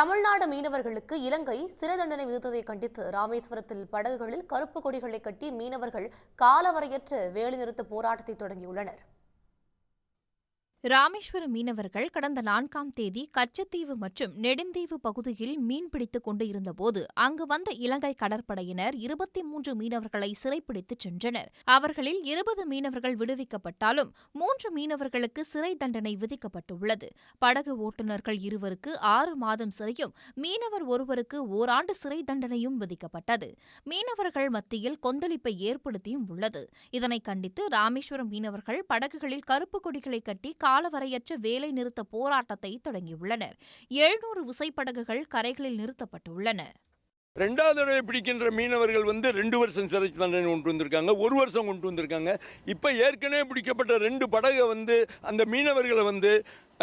தமிழ்நாடு மீனவர்களுக்கு இலங்கை சிறை தண்டனை விதித்ததை கண்டித்து ராமேஸ்வரத்தில் படகுகளில் கருப்பு கொடிகளை கட்டி மீனவர்கள் காலவரையற்ற வேலைநிறுத்த போராட்டத்தை தொடங்கியுள்ளனர். ராமேஸ்வரம் மீனவர்கள் கடந்த நான்காம் தேதி கச்சத்தீவு மற்றும் நெடுந்தீவு பகுதியில் மீன்பிடித்துக் கொண்டு இருந்தபோது அங்கு வந்த இலங்கை கடற்படையினர் இருபத்தி மூன்று மீனவர்களை சிறைப்பிடித்துச் சென்றனர். அவர்களில் இருபது மீனவர்கள் விடுவிக்கப்பட்டாலும் மூன்று மீனவர்களுக்கு சிறை தண்டனை விதிக்கப்பட்டுள்ளது. படகு ஓட்டுநர்கள் இருவருக்கு ஆறு மாதம் சிறையும் மீனவர் ஒருவருக்கு ஓராண்டு சிறை தண்டனையும் விதிக்கப்பட்டது. மீனவர்கள் மத்தியில் கொந்தளிப்பை ஏற்படுத்தியும் உள்ளது. இதனை கண்டித்து ராமேஸ்வரம் மீனவர்கள் படகுகளில் கருப்பு கொடிகளை கட்டி காலவரையற்ற வேலை நிறுத்த போராட்டத்தை தொடங்கியுள்ளனர். எழுநூறு விசைப்படகுகள் கரைகளில் நிறுத்தப்பட்டுள்ளன. ரெண்டாவது தடவை பிடிக்கின்ற மீனவர்கள் வந்து ரெண்டு வருஷம் சிறை தண்டனை கொண்டு வந்திருக்காங்க. ஒரு வருஷம் கொண்டு வந்திருக்காங்க. இப்போ ஏற்கனவே பிடிக்கப்பட்ட ரெண்டு படகை வந்து அந்த மீனவர்களை வந்து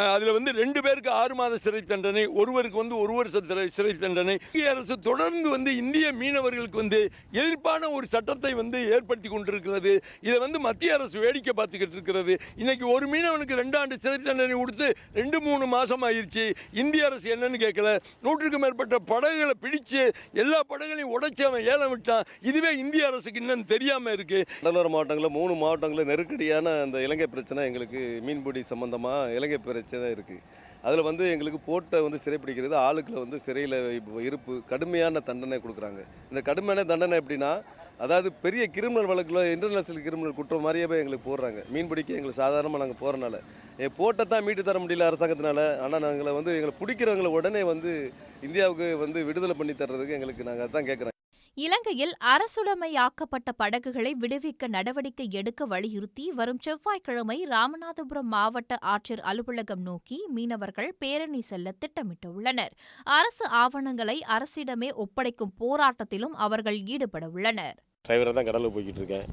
அதில் வந்து ரெண்டு பேருக்கு ஆறு மாத சிறை தண்டனை ஒருவருக்கு வந்து ஒரு வருஷ சிறை தண்டனை. இந்திய அரசு தொடர்ந்து வந்து இந்திய மீனவர்களுக்கு வந்து எதிர்ப்பான ஒரு சட்டத்தை வந்து ஏற்படுத்தி கொண்டிருக்கிறது. இதை வந்து மத்திய அரசு வேடிக்கை பார்த்துக்கிட்டு இருக்கிறது. இன்னைக்கு ஒரு மீனவனுக்கு ரெண்டு ஆண்டு சிறை தண்டனை கொடுத்து ரெண்டு மூணு மாதம் ஆயிடுச்சு இந்திய அரசு என்னன்னு கேட்கல. நூற்றுக்கும் மேற்பட்ட படகுகளை பிடிச்சு எல்லா படகுகளையும் உடைச்சி அவன் ஏலம் விட்டான். இதுவே இந்திய அரசுக்கு இன்னும் தெரியாமல் இருக்கு. கடலோர மாவட்டங்களில் மூணு மாவட்டங்களில் நெருக்கடியான அந்த இலங்கை பிரச்சனை எங்களுக்கு மீன்பிடி சம்மந்தமாக இலங்கை பிரச்சனை இருக்குது அதில் வந்து எங்களுக்கு போட்டை வந்து சிறைப்பிடிக்கிறது ஆளுக்களை வந்து சிறையில் இருப்பு கடுமையான தண்டனை கொடுக்குறாங்க. இந்த கடுமையான தண்டனை எப்படின்னா அதாவது பெரிய கிரிமினல் வழக்கில் இன்டர்நேஷனல் கிரிமினல் குற்றம் மாதிரியே எங்களுக்கு போடுறாங்க. மீன்பிடிக்க எங்களுக்கு சாதாரணமாக நாங்கள் போகிறனால என் போட்டை தான் மீட்டு தர முடியல அரசாங்கத்தினால. ஆனால் நாங்களை வந்து எங்களை பிடிக்கிறவங்களை உடனே வந்து இந்தியாவுக்கு வந்து விடுதலை பண்ணி தர்றதுக்கு எங்களுக்கு நாங்கள் அதான் கேட்குறோம் இலங்கையில் அரசுடைமையாக்கப்பட்ட படகுகளை விடுவிக்க நடவடிக்கை எடுக்க வலியுறுத்தி வரும் செவ்வாய்க்கிழமை ராமநாதபுரம் மாவட்ட ஆட்சியர் அலுவலகம் நோக்கி மீனவர்கள் பேரணி செல்ல திட்டமிட்டுள்ளனர். அரசு ஆவணங்களை அரசிடமே ஒப்படைக்கும் போராட்டத்திலும் அவர்கள் ஈடுபட உள்ளனர் தான் கடலில் போய்கிட்டு இருக்கேன்.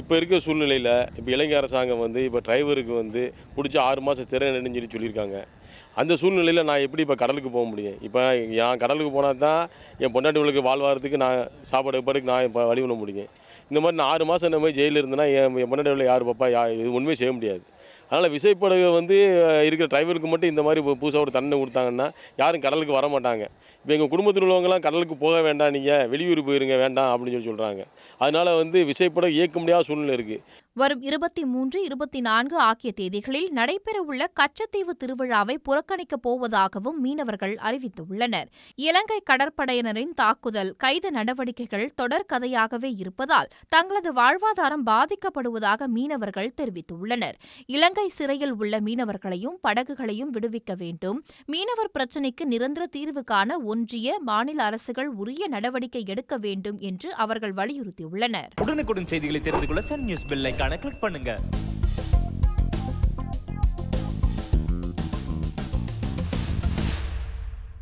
இப்போ இருக்க சூழ்நிலையில் இப்போ இலங்கை அரசாங்கம் வந்து இப்போ டிரைவருக்கு வந்து பிடிச்ச ஆறு மாதம் சிறை நெடுன்னு சொல்லி சொல்லியிருக்காங்க. அந்த சூழ்நிலையில் நான் எப்படி இப்போ கடலுக்கு போக முடியும்? இப்போ என் கடலுக்கு போனால் தான் என் பொண்டாட்டிகளுக்கு வாழ்வாரத்துக்கு நான் சாப்பாடு பாடுக்கு நான் இப்போ வழி பண்ண முடியும். இந்த மாதிரி நான் ஆறு மாதம் இந்த மாதிரி ஜெயிலில் இருந்தேன்னா என் என் பொண்டாட்டிகளை யார் பாப்பா? யா இது ஒன்றுமே செய்ய முடியாது. அதனால் விசைப்படகு வந்து இருக்கிற டிரைவருக்கு மட்டும் இந்த மாதிரி புதுசாக ஒரு தண்டனை கொடுத்தாங்கன்னா யாரும் கடலுக்கு வர மாட்டாங்க. இப்போ எங்கள் குடும்பத்தில் உள்ளவங்கலாம் கடலுக்கு போக வேண்டாம் நீங்கள் வெளியூர் போயிருங்க வேண்டாம் அப்படின்னு சொல்லி சொல்கிறாங்க அதனால் வந்து விசைப்படகு இயக்க முடியாத சூழ்நிலை இருக்குது வரும் இருபத்தி மூன்று இருபத்தி நான்கு ஆகிய தேதிகளில் நடைபெறவுள்ள கச்சத்தீவு திருவிழாவை புறக்கணிக்கப் போவதாகவும் மீனவர்கள் அறிவித்துள்ளனர். இலங்கை கடற்படையினரின் தாக்குதல் கைது நடவடிக்கைகள் தொடர் கதையாகவே இருப்பதால் தங்களது வாழ்வாதாரம் பாதிக்கப்படுவதாக மீனவர்கள் தெரிவித்துள்ளனர். இலங்கை சிறையில் உள்ள மீனவர்களையும் படகுகளையும் விடுவிக்க வேண்டும். மீனவர் பிரச்சினைக்கு நிரந்தர தீர்வு காண ஒன்றிய மாநில அரசுகள் உரிய நடவடிக்கை எடுக்க வேண்டும் என்று அவர்கள் வலியுறுத்தியுள்ளனர். உடனுக்குடன் செய்திகளை தெரிந்து கொள்ள சன் நியூஸ் பெல் கணக்கு கிளிக் பண்ணுங்க.